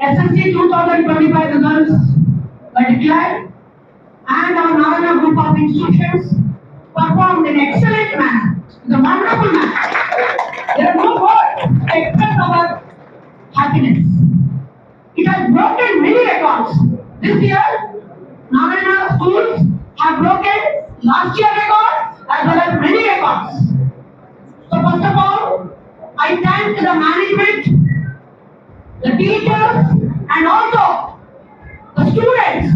SSC 2025 results were declared and our Narayana group of institutions performed in an excellent manner, in a wonderful manner. There are no words to express our happiness. It has broken many records. This year, Narayana schools have broken last year records as well as many records. So first of all, I thank the management, the teachers and also the students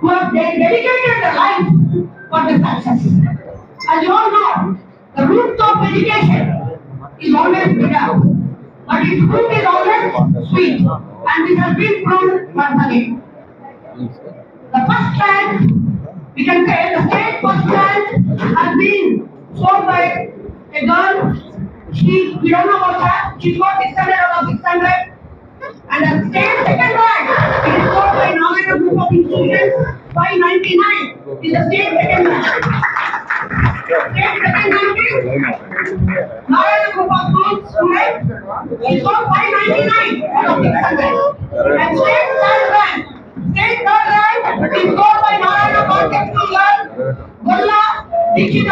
who have de- dedicated their life for this success. As you all know, the roots of education is always bitter, but its fruit is always sweet, and this has been proved once again. The first rank, we can say the state first rank has been scored by a girl. She, we don't know about her, she got 600 out of 600. And state second rank is scored by group of institutions, 599 is the state second rank. State second group of scored 599 out of 600. And state third state third scored by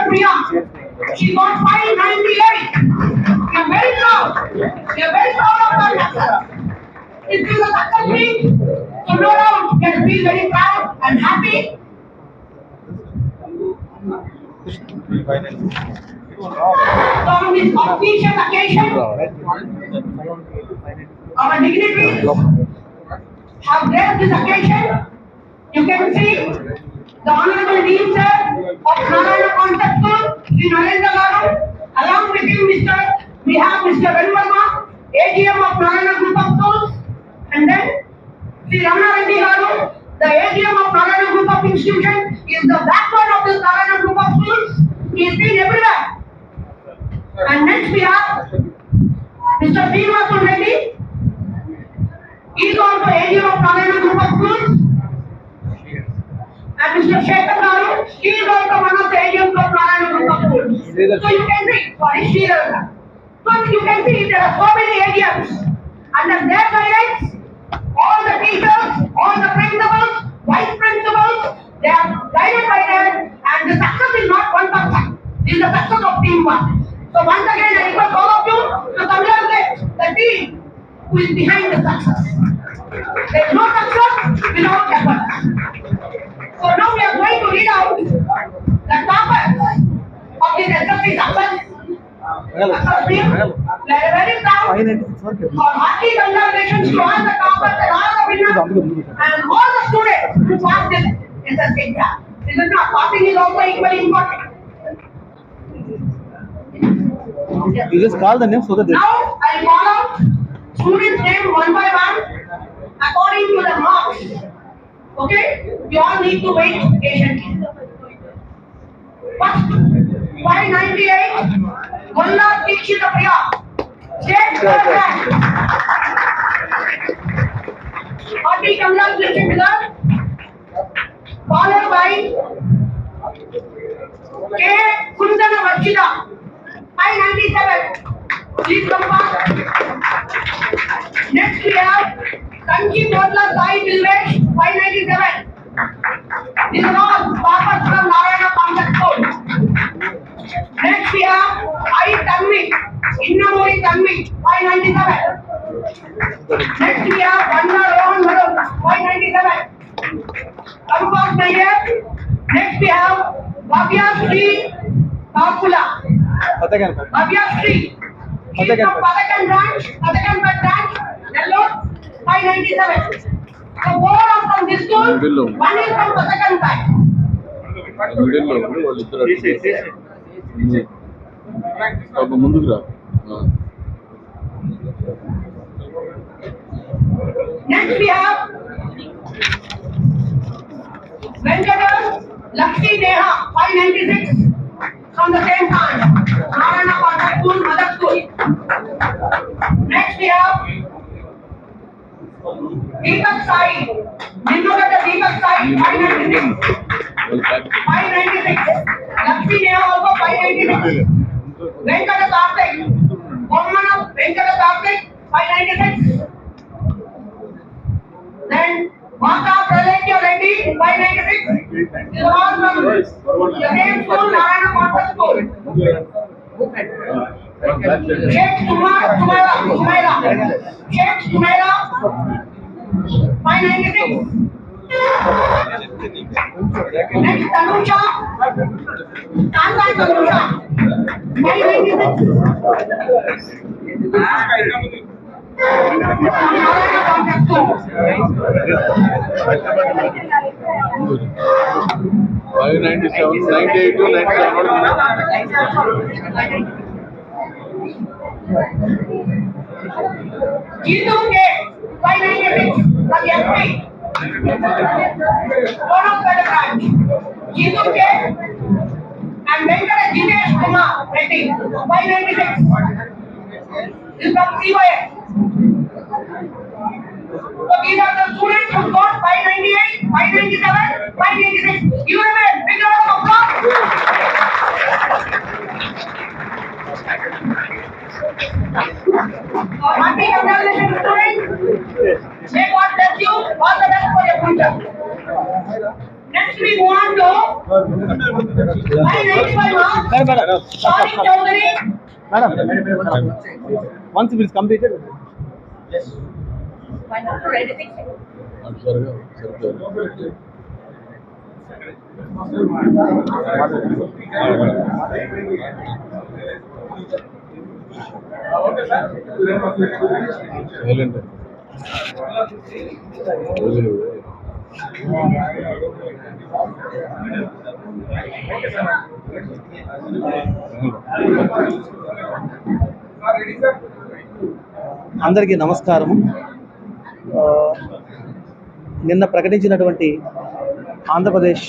Priya. She got 598. We are very proud. We are very proud of. It is a success meet. So no doubt we can feel very proud and happy. On this auspicious occasion, our dignitaries have graced this occasion. You can see the Honorable Dean Sir of Narayana Concept School, Sri Narendra Garu, along with him, Mr. We have Mr. Venvarma, AGM of Narayana Group of Schools, and then Sri Ramana Reddy Garu, the AGM of Narayana Group of Institutions, is the backbone of this Narayana Group of Schools. He has been everywhere. And next we have Mr. Srinivasan Reddy. He is also AGM of Narayana Group of Schools. And Mr. Shekhar Garu, he is also one of the AGMs of Narayana Group of Schools. So you can see, sorry, Sridhar. So you can see there are so many AGMs. Under their guidance, all the teachers, all the principals, vice principals, they are guided by them and the success is not one person. It is the success of teamwork. So once again, I request all of you to congratulate the team who is behind the success. There is no success without effort. So now we are going to read out the topics of this SFC success. Success team. We are very proud. Our hearty congratulations to all the toppers and all the winners and all the students who passed this SSC exam. This is not passing is also equally important. You just call the name so that they. Now I call out students' name one by one according to the marks. Okay? You all need to wait patiently. First, 598, Golla Dikshita Priya. और भी कमला के She's from Patakan branch, Patakan branch, Nellore, 597. So four are from this school, Middle. one is from Patakan branch. మిడిల్లో ఉండి వాళ్ళిద్దరు పాప ముందుకు రా ఆ. Next we have Venkata Lakshmi Neha, 596, next Tanusha Kanda Tanusha नाही नाही five ninety seven ninety eight two ninety seven जीतोगे five ninety six अब M P One of the branch. Jeetu K and Venkata Jinesh Kumar Reddy, five ninety-six. Is from CYS. So these are the students who got five ninety-eight, five ninety-seven, five ninety-six. Give them a big round of applause. Happy congratulations, students. May God bless you. All the best for your future. Next we move on to five ninety-five marks. Madam Sonic Chaudhary. Madam once it is completed సరిగా సరిగ్గా silent అందరికీ నమస్కారము. నిన్న ప్రకటించినటువంటి Andhra Pradesh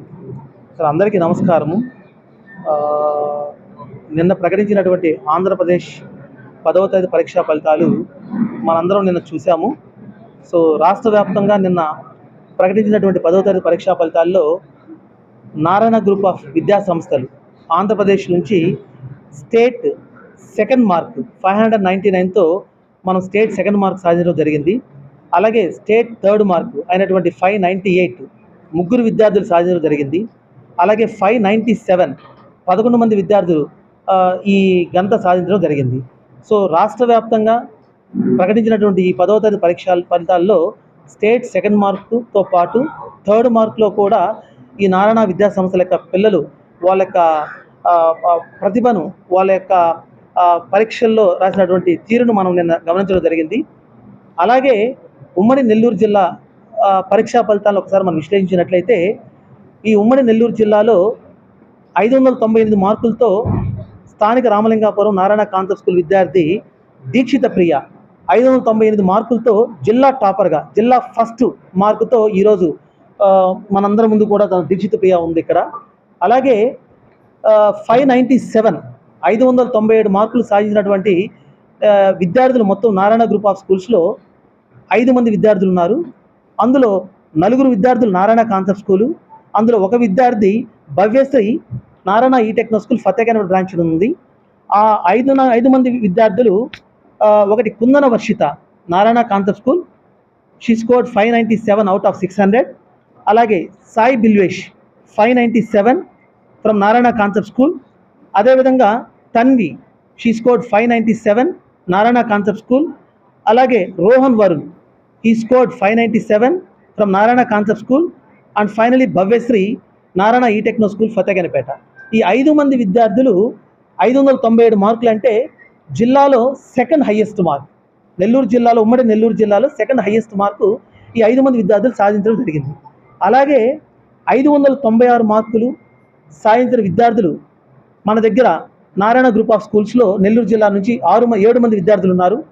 sir అందరికీ నమస్కారము నిన్న ప్రకటించినటువంటి ఆంధ్రప్రదేశ్ పదవ తరగతి పరీక్షా ఫలితాలు మనందరం నిన్న చూసాము సో రాష్ట్ర వ్యాప్తంగా నిన్న ప్రకటించినటువంటి పదవ తరగతి పరీక్షా ఫలితాల్లో నారాయణ గ్రూప్ ఆఫ్ విద్యా సంస్థలు ఆంధ్రప్రదేశ్ నుంచి state second mark five hundred ninety నైన్తో మనం స్టేట్ సెకండ్ మార్క్ సాధించడం జరిగింది. అలాగే స్టేట్ థర్డ్ మార్క్ అయినటువంటి ఫైవ్ నైంటీ ఎయిట్ ముగ్గురు విద్యార్థులు సాధించడం జరిగింది. అలాగే ఫైవ్ నైంటీ సెవెన్ పదకొండు మంది విద్యార్థులు ఈ ఘనత సాధించడం జరిగింది. సో రాష్ట్ర వ్యాప్తంగా ప్రకటించినటువంటి ఈ పదవ తరగతి పరీక్ష ఫలితాల్లో స్టేట్ సెకండ్ మార్కుతో పాటు థర్డ్ మార్కులో కూడా ఈ నారాయణ విద్యా సంస్థల యొక్క పిల్లలు వాళ్ళ యొక్క ప్రతిభను వాళ్ళ యొక్క పరీక్షల్లో రాసినటువంటి తీరును మనం నిన్న గమనించడం జరిగింది. అలాగే ఉమ్మడి నెల్లూరు జిల్లా పరీక్షా ఫలితాలను ఒకసారి మనం విశ్లేషించినట్లయితే ఈ ఉమ్మడి నెల్లూరు జిల్లాలో ఐదు వందల తొంభై ఎనిమిది మార్కులతో స్థానిక రామలింగాపురం నారాయణ కాంత స్కూల్ విద్యార్థి దీక్షిత ప్రియ ఐదు వందల తొంభై ఎనిమిది మార్కులతో జిల్లా టాపర్గా జిల్లా ఫస్ట్ మార్కుతో ఈరోజు మనందరి ముందు కూడా తన దీక్షిత ప్రియ ఉంది ఇక్కడ. అలాగే ఫైవ్ నైంటీ సెవెన్ ఐదు వందల తొంభై ఏడు మార్కులు సాధించినటువంటి విద్యార్థులు మొత్తం నారాయణ గ్రూప్ ఆఫ్ స్కూల్స్లో ఐదు మంది విద్యార్థులు ఉన్నారు. అందులో నలుగురు విద్యార్థులు నారాయణ కాన్సెప్ట్ స్కూలు అందులో ఒక విద్యార్థి Bhavyasri Narayana E techno school ఫతేఖాన branch ఉంది. ఆ ఐదు ఐదు మంది విద్యార్థులు ఒకటి Kundana Varshitha Narayana concept school she scored five ninety seven out of six hundred అలాగే Sai Bilvesh five ninety seven from Narayana concept school అదేవిధంగా Tanvi she scored five ninety seven Narayana concept school అలాగే Rohan Varun he scored five ninety seven from Narayana concept school and finally Bhavyasri Narayana E techno school ఫతేగనపేట. ఈ ఐదు మంది విద్యార్థులు ఐదు వందల తొంభై ఏడు మార్కులు అంటే జిల్లాలో సెకండ్ హైయెస్ట్ మార్క్. నెల్లూరు జిల్లాలో ఉమ్మడి నెల్లూరు జిల్లాలో సెకండ్ హైయెస్ట్ మార్కు ఈ ఐదు మంది విద్యార్థులు సాధించడం జరిగింది. అలాగే ఐదు వందల తొంభై ఆరు మార్కులు సాధించిన విద్యార్థులు మన దగ్గర నారాయణ గ్రూప్ ఆఫ్ స్కూల్స్లో నెల్లూరు జిల్లా నుంచి ఆరు మ- ఏడు మంది విద్యార్థులు ఉన్నారు.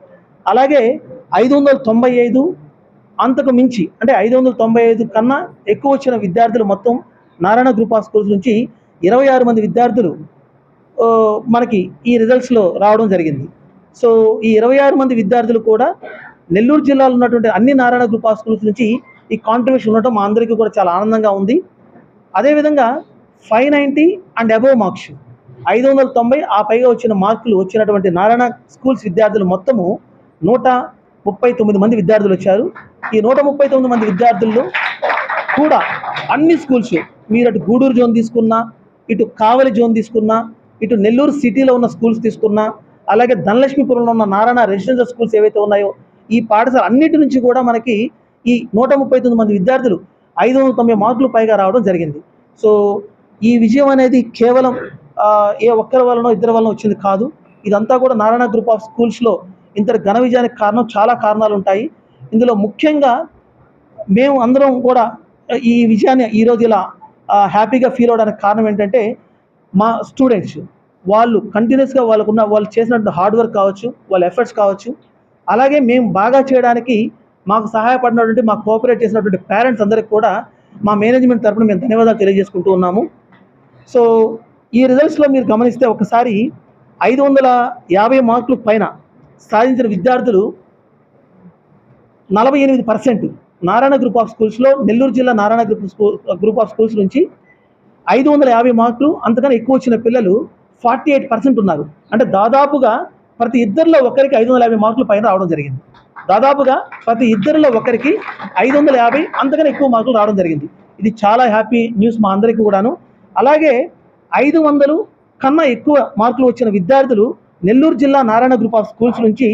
అలాగే ఐదు వందల తొంభై ఐదు అంతకు మించి అంటే ఐదు వందల తొంభై ఐదు కన్నా ఎక్కువ వచ్చిన విద్యార్థులు మొత్తం నారాయణ గ్రూప్ ఆఫ్ స్కూల్స్ నుంచి ఇరవై ఆరు మంది విద్యార్థులు మనకి ఈ రిజల్ట్స్లో రావడం జరిగింది. సో ఈ ఇరవై ఆరు మంది విద్యార్థులు కూడా నెల్లూరు జిల్లాలో ఉన్నటువంటి అన్ని నారాయణ గ్రూప్ ఆఫ్ స్కూల్స్ నుంచి ఈ కాంట్రిబ్యూషన్ ఉండటం మా అందరికీ కూడా చాలా ఆనందంగా ఉంది. అదేవిధంగా five ninety and above marks ఐదు వందల తొంభై ఆ పైగా వచ్చిన మార్కులు వచ్చినటువంటి నారాయణ స్కూల్స్ విద్యార్థులు మొత్తము నూట ముప్పై తొమ్మిది మంది విద్యార్థులు వచ్చారు. ఈ నూట ముప్పై తొమ్మిది మంది విద్యార్థుల్లో కూడా అన్ని స్కూల్స్ మీరు అటు గూడూరు జోన్ తీసుకున్నా ఇటు కావలి జోన్ తీసుకున్నా ఇటు నెల్లూరు సిటీలో ఉన్న స్కూల్స్ తీసుకున్నా అలాగే ధనలక్ష్మీపురంలో ఉన్న నారాయణ రెసిడెన్షియల్ స్కూల్స్ ఏవైతే ఉన్నాయో ఈ పాఠశాల అన్నిటి నుంచి కూడా మనకి ఈ నూట ముప్పై తొమ్మిది మంది విద్యార్థులు ఐదు వందల తొంభై మార్కులు పైగా రావడం జరిగింది. సో ఈ విజయం అనేది కేవలం ఏ ఒక్కరి వలనో ఇద్దరి వలన వచ్చింది కాదు. ఇదంతా కూడా నారాయణ గ్రూప్ ఆఫ్ స్కూల్స్లో ఇంతటి ఘన విజయానికి కారణం చాలా కారణాలు ఉంటాయి ఇందులో ముఖ్యంగా మేము అందరం కూడా ఈ విజయాన్ని ఈరోజు ఇలా హ్యాపీగా ఫీల్ అవడానికి కారణం ఏంటంటే మా స్టూడెంట్స్ వాళ్ళు కంటిన్యూస్గా వాళ్ళకున్న వాళ్ళు చేసినట్టు హార్డ్ వర్క్ కావచ్చు వాళ్ళ ఎఫర్ట్స్ కావచ్చు. అలాగే మేము బాగా చేయడానికి మాకు సహాయపడినటువంటి మాకు కోఆపరేట్ చేసినటువంటి పేరెంట్స్ అందరికి కూడా మా మేనేజ్మెంట్ తరఫున మేము ధన్యవాదాలు తెలియజేసుకుంటూ ఉన్నాము. సో ఈ రిజల్ట్స్లో మీరు గమనిస్తే ఒకసారి ఐదు వందల యాభై మార్కులు పైన సాధించిన విద్యార్థులు నలభై ఎనిమిది పర్సెంట్ నారాయణ గ్రూప్ ఆఫ్ స్కూల్స్లో నెల్లూరు జిల్లా Narayana group school group of schools నుంచి ఐదు వందల యాభై మార్కులు అంతకన్నా ఎక్కువ వచ్చిన పిల్లలు ఫార్టీ ఎయిట్ పర్సెంట్ ఉన్నారు. అంటే దాదాపుగా ప్రతి ఇద్దరిలో ఒకరికి ఐదు వందల యాభై మార్కులు పైన రావడం జరిగింది. దాదాపుగా ప్రతి ఇద్దరిలో ఒకరికి ఐదు వందల యాభై అంతకన్నా ఎక్కువ మార్కులు రావడం జరిగింది. ఇది చాలా హ్యాపీ న్యూస్ మా అందరికీ కూడాను. అలాగే ఐదు వందలు కన్నా ఎక్కువ మార్కులు వచ్చిన విద్యార్థులు నెల్లూరు జిల్లా నారాయణ గ్రూప్ ఆఫ్ స్కూల్స్ నుంచి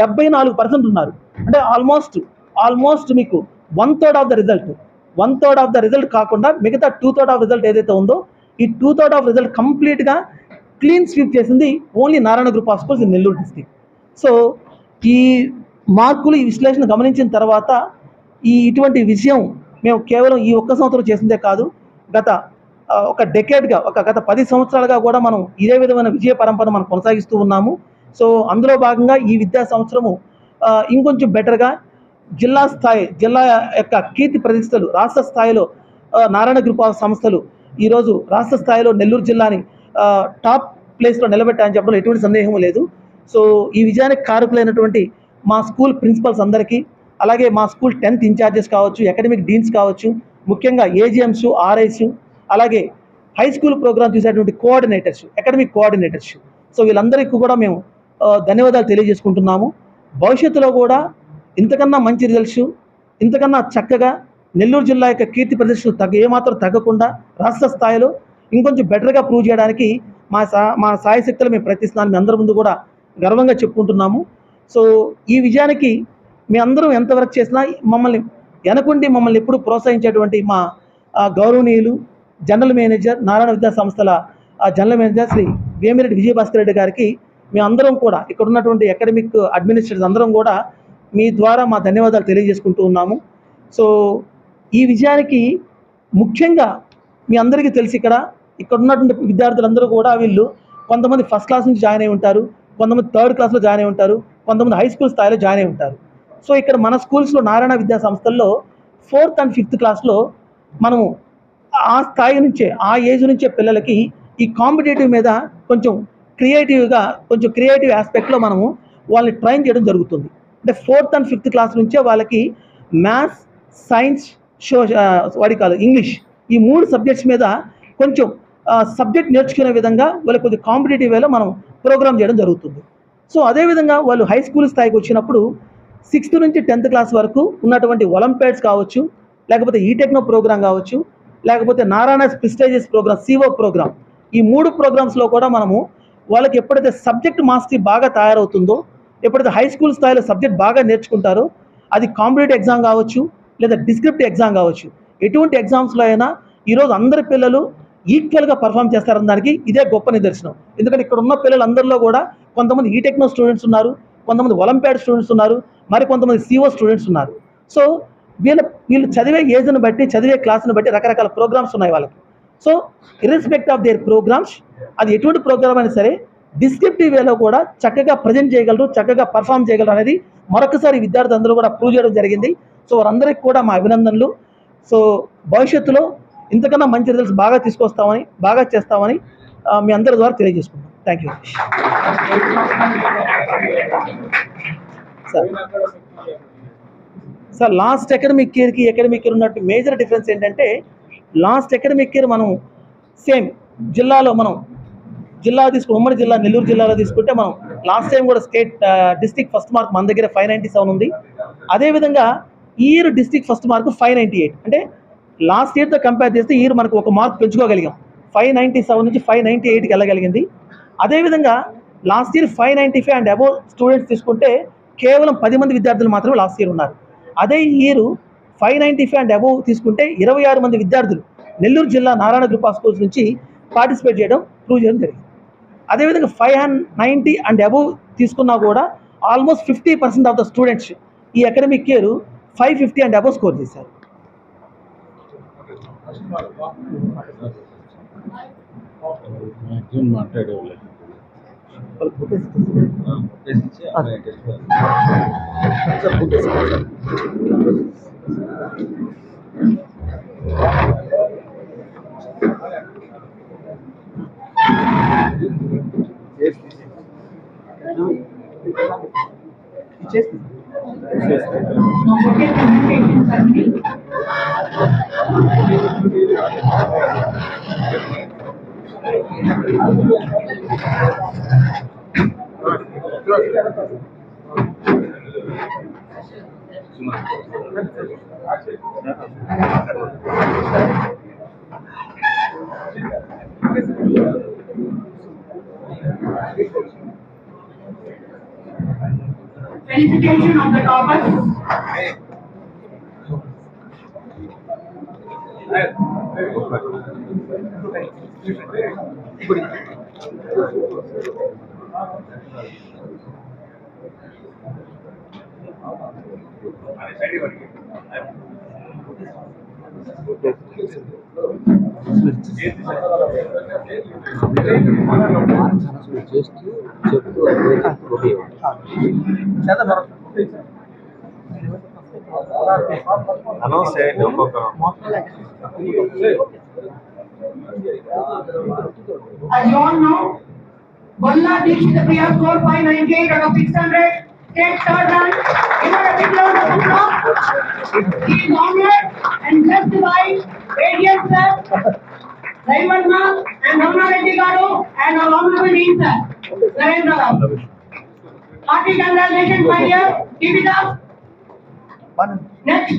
డెబ్బై నాలుగు పర్సెంట్ ఉన్నారు. అంటే ఆల్మోస్ట్ ఆల్మోస్ట్ మీకు one third of the result. One third of the result కాకుండా మిగతా టూ థర్డ్ ఆఫ్ రిజల్ట్ ఏదైతే ఉందో ఈ టూ థర్డ్ ఆఫ్ రిజల్ట్ కంప్లీట్గా క్లీన్ స్వీప్ చేసింది only Narayana group of schools in Nellore district. So ఈ మార్కులు ఈ విశ్లేషణ గమనించిన తర్వాత ఈ ఇటువంటి విషయం మేము కేవలం ఈ ఒక్క సంవత్సరం చేసిందే కాదు గత ఒక డెకేడ్గా ఒక గత పది సంవత్సరాలుగా కూడా మనం ఇదే విధమైన విజయ పరంపర మనం కొనసాగిస్తూ ఉన్నాము. సో అందులో భాగంగా ఈ విద్యా సంవత్సరము ఇంకొంచెం బెటర్గా జిల్లా స్థాయి జిల్లా యొక్క కీర్తి ప్రతిష్టలు రాష్ట్ర స్థాయిలో నారాయణ గ్రూప్ సంస్థలు ఈరోజు రాష్ట్ర స్థాయిలో నెల్లూరు జిల్లాని టాప్ ప్లేస్లో నిలబెట్టాయని చెప్పడంలో ఎటువంటి సందేహం లేదు. సో ఈ విజయానికి కారకులైనటువంటి మా స్కూల్ ప్రిన్సిపల్స్ అందరికీ అలాగే మా స్కూల్ టెన్త్ ఇన్ఛార్జెస్ కావచ్చు అకాడమిక్ డీన్స్ కావచ్చు ముఖ్యంగా ఏజిఎంస్ ఆర్ఐస్ అలాగే హై స్కూల్ ప్రోగ్రామ్ చూసేటువంటి కోఆర్డినేటర్స్ అకాడమిక్ కోఆర్డినేటర్స్ సో వీళ్ళందరికీ కూడా మేము ధన్యవాదాలు తెలియజేసుకుంటున్నాము. భవిష్యత్తులో కూడా ఇంతకన్నా మంచి రిజల్ట్స్ ఇంతకన్నా చక్కగా నెల్లూరు జిల్లా యొక్క కీర్తి ప్రదర్శనలు తగ్గ ఏమాత్రం తగ్గకుండా రాష్ట్ర స్థాయిలో ఇంకొంచెం బెటర్గా ప్రూవ్ చేయడానికి మా సా మా సాయశక్తులు మేము ప్రయత్నిస్తున్నాను మీ అందరి ముందు కూడా గర్వంగా చెప్పుకుంటున్నాము. సో ఈ విజయానికి మీ అందరం ఎంతవరకు చేసినా మమ్మల్ని వెనకుండి మమ్మల్ని ఎప్పుడు ప్రోత్సహించేటువంటి మా గౌరవనీయులు జనరల్ మేనేజర్ నారాయణ విద్యా సంస్థల ఆ, జనరల్ మేనేజర్ శ్రీ వేమిరెడ్డి విజయభాస్కర్ రెడ్డి గారికి మేము అందరం కూడా ఇక్కడ ఉన్నటువంటి అకాడమిక్ అడ్మినిస్ట్రేటర్స్ అందరం కూడా మీ ద్వారా మా ధన్యవాదాలు తెలియజేసుకుంటూ ఉన్నాము. సో ఈ విజయానికి ముఖ్యంగా మీ అందరికీ తెలిసి ఇక్కడ ఇక్కడ ఉన్నటువంటి విద్యార్థులందరూ కూడా వీళ్ళు కొంతమంది ఫస్ట్ క్లాస్ నుంచి జాయిన్ అయి ఉంటారు కొంతమంది థర్డ్ క్లాస్లో జాయిన్ అయి ఉంటారు కొంతమంది హై స్కూల్ స్థాయిలో జాయిన్ అయి ఉంటారు. సో ఇక్కడ మన స్కూల్స్లో నారాయణ విద్యా సంస్థల్లో ఫోర్త్ అండ్ ఫిఫ్త్ క్లాస్లో మనము ఆ స్థాయి నుంచే ఆ ఏజ్ నుంచే పిల్లలకి ఈ కాంపిటేటివ్ మీద కొంచెం క్రియేటివ్గా కొంచెం క్రియేటివ్ ఆస్పెక్ట్లో మనము వాళ్ళని ట్రైన్ చేయడం జరుగుతుంది. అంటే ఫోర్త్ అండ్ ఫిఫ్త్ క్లాస్ నుంచే వాళ్ళకి మ్యాథ్స్ సైన్స్ షో వాడి కాదు ఇంగ్లీష్ ఈ మూడు సబ్జెక్ట్స్ మీద కొంచెం సబ్జెక్ట్ నేర్చుకునే విధంగా వాళ్ళకి కొద్దిగా కాంపిటేటివ్ వేలో మనం ప్రోగ్రామ్ చేయడం జరుగుతుంది. సో అదేవిధంగా వాళ్ళు హై స్కూల్ స్థాయికి వచ్చినప్పుడు సిక్స్త్ నుంచి టెన్త్ క్లాస్ వరకు ఉన్నటువంటి ఒలింపియాడ్స్ కావచ్చు లేకపోతే ఈటెక్నో ప్రోగ్రామ్ కావచ్చు లేకపోతే Narayana prestigious programme CO programme ఈ మూడు ప్రోగ్రామ్స్లో కూడా మనము వాళ్ళకి ఎప్పుడైతే సబ్జెక్ట్ మాస్టరీ బాగా తయారవుతుందో ఎప్పుడైతే హై స్కూల్ స్థాయిలో సబ్జెక్ట్ బాగా నేర్చుకుంటారో అది కాంపిటేటివ్ ఎగ్జామ్ కావచ్చు లేదా డిస్క్రిప్టివ్ ఎగ్జామ్ కావచ్చు. ఎటువంటి ఎగ్జామ్స్లో అయినా ఈరోజు అందరి పిల్లలు ఈక్వల్గా పర్ఫామ్ చేస్తారన్న దానికి ఇదే గొప్ప నిదర్శనం. ఎందుకంటే ఇక్కడ ఉన్న పిల్లలందరిలో కూడా కొంతమంది ఈ టెక్నో స్టూడెంట్స్ ఉన్నారు కొంతమంది ఒలింపియాడ్ స్టూడెంట్స్ ఉన్నారు మరి కొంతమంది సిఓ స్టూడెంట్స్ ఉన్నారు. సో వీళ్ళ వీళ్ళు చదివే ఏజ్ని బట్టి చదివే క్లాస్ని బట్టి రకరకాల ప్రోగ్రామ్స్ ఉన్నాయి వాళ్ళకి. So irrespective of their programs అది ఎటువంటి ప్రోగ్రామ్ అయినా సరే డిస్క్రిప్టివ్ వేలో కూడా చక్కగా ప్రజెంట్ చేయగలరు చక్కగా పర్ఫామ్ చేయగలరు అనేది మరొకసారి విద్యార్థులందరూ కూడా ప్రూవ్ చేయడం జరిగింది. సో వారందరికీ కూడా మా అభినందనలు. సో భవిష్యత్తులో ఇంతకన్నా మంచి రిజల్ట్స్ బాగా తీసుకొస్తామని బాగా చేస్తామని మీ అందరి ద్వారా తెలియజేసుకుంటాం thank you sir sir last academic ఇయర్కి అకాడమిక్ ఇయర్ ఉన్నట్టు మేజర్ డిఫరెన్స్ ఏంటంటే లాస్ట్ అకాడమిక్ ఇయర్ మనం సేమ్ జిల్లాలో మనం జిల్లా తీసుకుని ఉమ్మడి జిల్లా నెల్లూరు జిల్లాలో తీసుకుంటే మనం లాస్ట్ టైం కూడా స్టేట్ డిస్టిక్ ఫస్ట్ మార్క్ మన దగ్గర ఫైవ్ నైంటీ సెవెన్ ఉంది. అదేవిధంగా year district first mark five ninety eight అంటే లాస్ట్ ఇయర్తో కంపేర్ చేస్తే ఇయర్ మనకు ఒక మార్క్ పెంచుకోగలిగాం. ఫైవ్ నైంటీ సెవెన్ నుంచి ఫైవ్ నైంటీ ఎయిట్కి వెళ్ళగలిగింది. అదేవిధంగా last year five ninety five and above students తీసుకుంటే కేవలం పది మంది విద్యార్థులు మాత్రమే లాస్ట్ ఇయర్ ఉన్నారు. అదే year five ninety five and above తీసుకుంటే ఇరవై ఆరు మంది విద్యార్థులు నెల్లూరు జిల్లా నారాయణ గ్రూప్ ఆఫ్ స్కూల్స్ నుంచి పార్టిసిపేట్ చేయడం ప్రూవ్ చేయడం జరిగింది. అదేవిధంగా five hundred ninety and above తీసుకున్నా కూడా almost fifty percent of the students ఈ academic year five fifty and above score చేశారు. మాట్లాడేవాళ్ళు. వాళ్ళకి book వేసి- ఇచ్చేసి Verification on the topic. Announce చేయండి ఒక్కొక్కరు As you all know, Balla Dixit Priya scored five ninety-eight out of six hundred, takes third rank. Give her a big round of applause. He is honored and blessed by Radiant sir, Raivanna and Ramana Reddy Garu and our honorable dean sir, Narendra Rao. Hearty congratulations, my dear, keep it up. Next.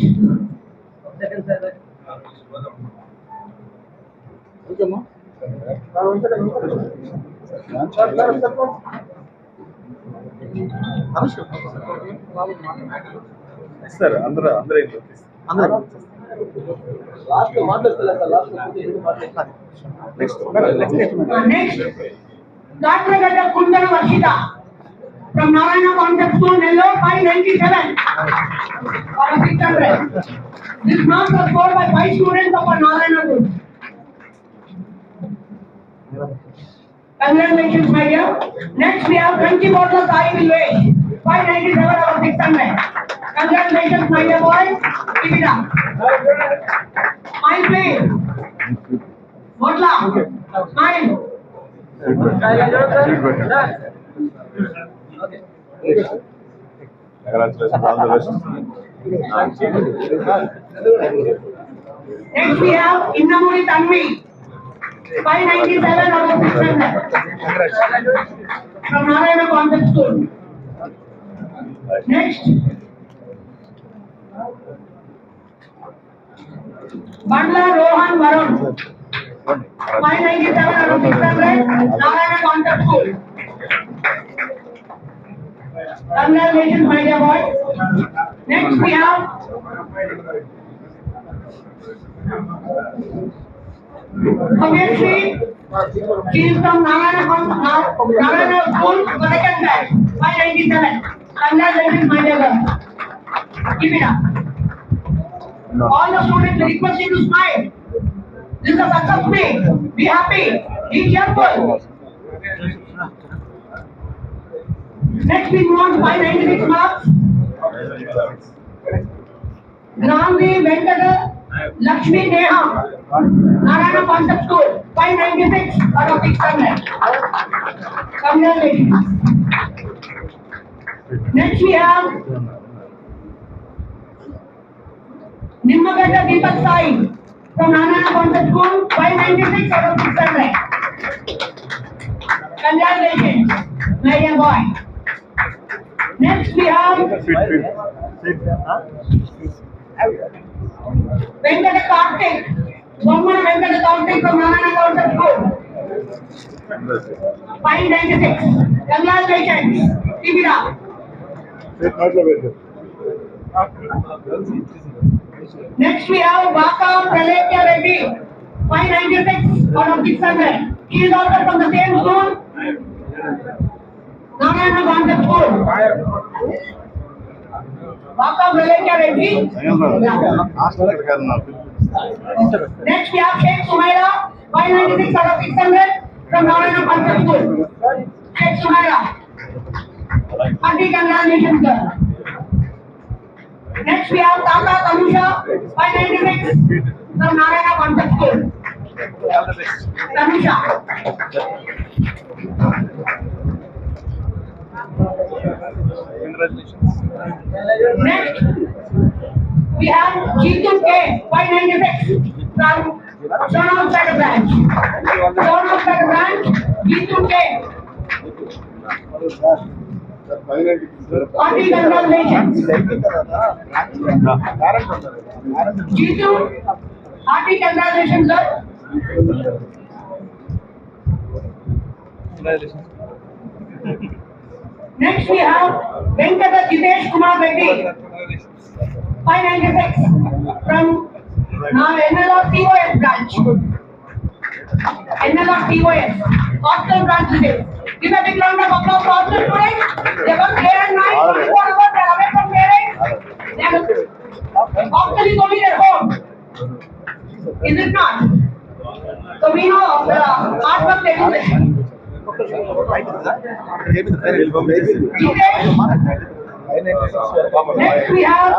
Sir ಅಂದ್ರೆ ಅಂದ್ರೆ ಏನು ಅಂದ್ರೆ last ಮಾತಾಡ್ತಲ್ಲ sir last next next ಗಾತ್ರಗಡ್ಡ Kundana Varshitha from Narayana Concept School, Nellore, 597. This marks are scored by five students of our Narayana Congratulations, my dear. Next, we have 20 bottles oil will weigh 597 or 600. Congratulations, my dear boy. Give it up. Smile, please. Smile. Congratulations the. Next, we have Innamuri Tanvi. 597 our section from Narayana Convent School. Next. Bandla Rohan Varun. 597 our section Narayana Convent School. Congratulations, my dear boys. Next we have Obviously, is from Narayana, Con- Narayana School, ninety-seven. Congratulations, my dear girl. Keep it up. All the students request you to smile. This is a success meet. Be happy. Be cheerful. Next we move on to 596 marks. Gandhi Venkata Lakshmi Neha. Narayana Concept School. 596 out of 600. Congratulations. Next we have Nimmagadda Deepak Sai from Narayana Concept School. 596 out of 600. Congratulations, my dear boy. Next we have Venkata Karthik, Bommala Venkata counting Narayana counter four five ninety six గంగాల్ Venkat టీవీరా Next we have Vaka Praletya Reddy, 596 out of 600. He is also from the same zone. Narayana Gandhapur. Vaka Praletya Reddy. Next we have Sheikh Sumaira, five ninety-six out of six hundred from Narayana Concept School. Sheikh Sumaira. Hearty congratulations, sir. Next we have Tata Tanusha, five ninety-six from Narayana Concept School. Tanusha. Congratulations. Next, We have G2K 596 from John Outside Branch. John Outside Branch, G2K. Party congratulations. G2, party congratulations, sir. Next we have Venkata Jitesh Kumar Reddy. Five ninety-six from now NLR TOS branch. NLR TOS, Hostel branch it is. Give a big round of applause for hostel students. They work day and night, twenty-four hours, they are away from parents. Hostel is only their home. Is it not? So we know the hard work they do there. Next we have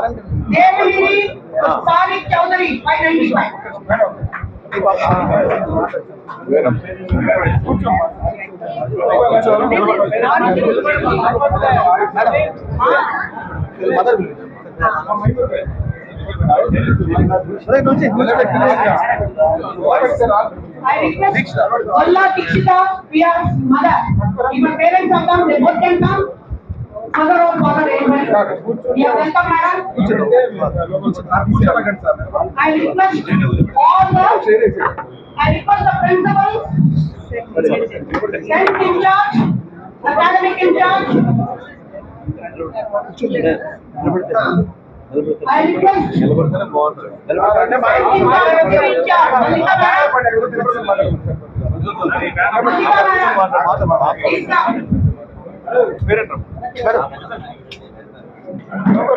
Devagiri Sari Chowdhury, 595. Madam అరే నోచి I request అల్లా Dikshita we are mother ఇవర్ parents are come they both can come अगर वो bowler एक minute या welcome madam I request all the I request the principal sent incharge academic incharge నిలబడతారా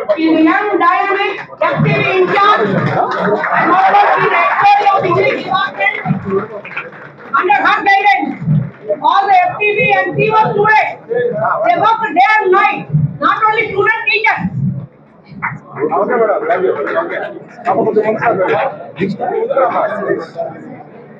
premium dial में active incharge nodal director of bijli department under her guidance all the FTV and TVO students they work day and night not only student teachers Okay, madam. Thank you. Okay.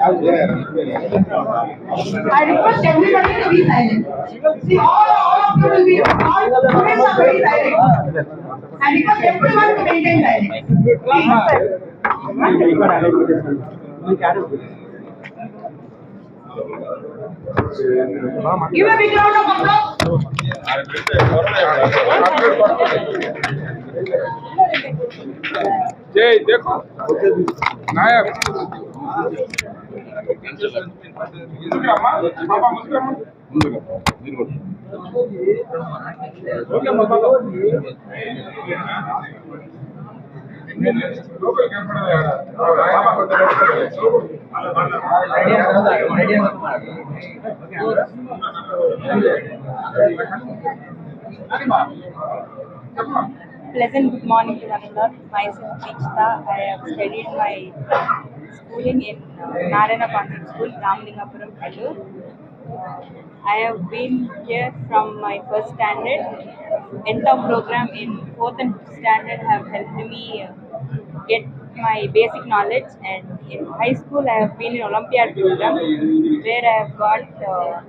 I request everybody to be silent. See, all, all of you will be, all students are very silent. I request everyone to maintain silence. Give a big round of applause. जय देखो नायक ముందుకురమ్మా పాపా ముందుకురమ్మా ముందుకు మీరు కూడా Pleasant good morning to one another. Myself Deekshita. I have studied my schooling in uh, Narayana Convent School, Ramlingapuram, Hello. I have been here from my first standard. NTOP program in fourth and fifth standard have helped me uh, get my basic knowledge and in high school I have been in Olympiad program where I have got uh,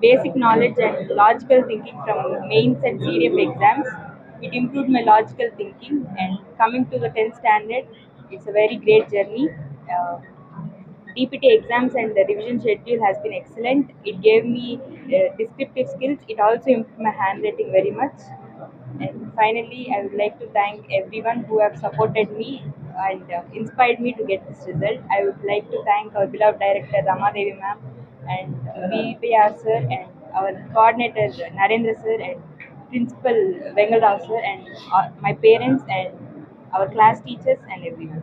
basic knowledge and logical thinking from mains and CDF exams. It improved my logical thinking and coming to the 10th standard, it's a very great journey. Uh, DPT exams and the revision schedule has been excellent. It gave me uh, descriptive skills. It also improved my handwriting very much. And finally, I would like to thank everyone who have supported me and uh, inspired me to get this result. I would like to thank our beloved director Rama Devi ma'am and BPR sir and our coordinator Narendra sir and principal Vengal Rao sir and uh, my parents and our class teachers and everyone.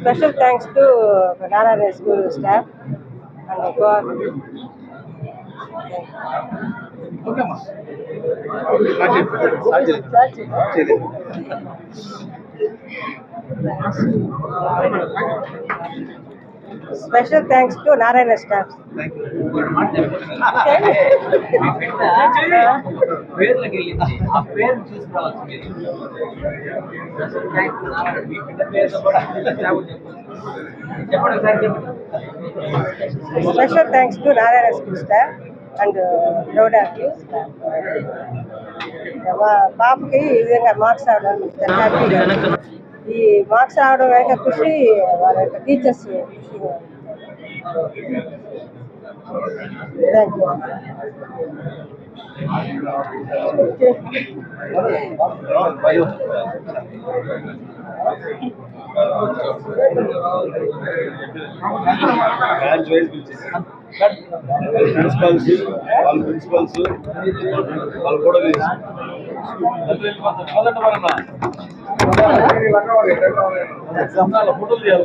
Special thanks to Banana School staff and the co Special అసలు thanks Special thanks to Narayana School staff and proud of you. మా పాపకి ఈ విధంగా marks రావడం హ్యాపీగా. ఈ marks రావడం వెనక కృషి వాళ్ళ యొక్క teachers thank you branch wise principals వాళ్ళ ప్రిన్సిపల్స్ వాళ్ళు కూడా ఫోటోలు తీయాలి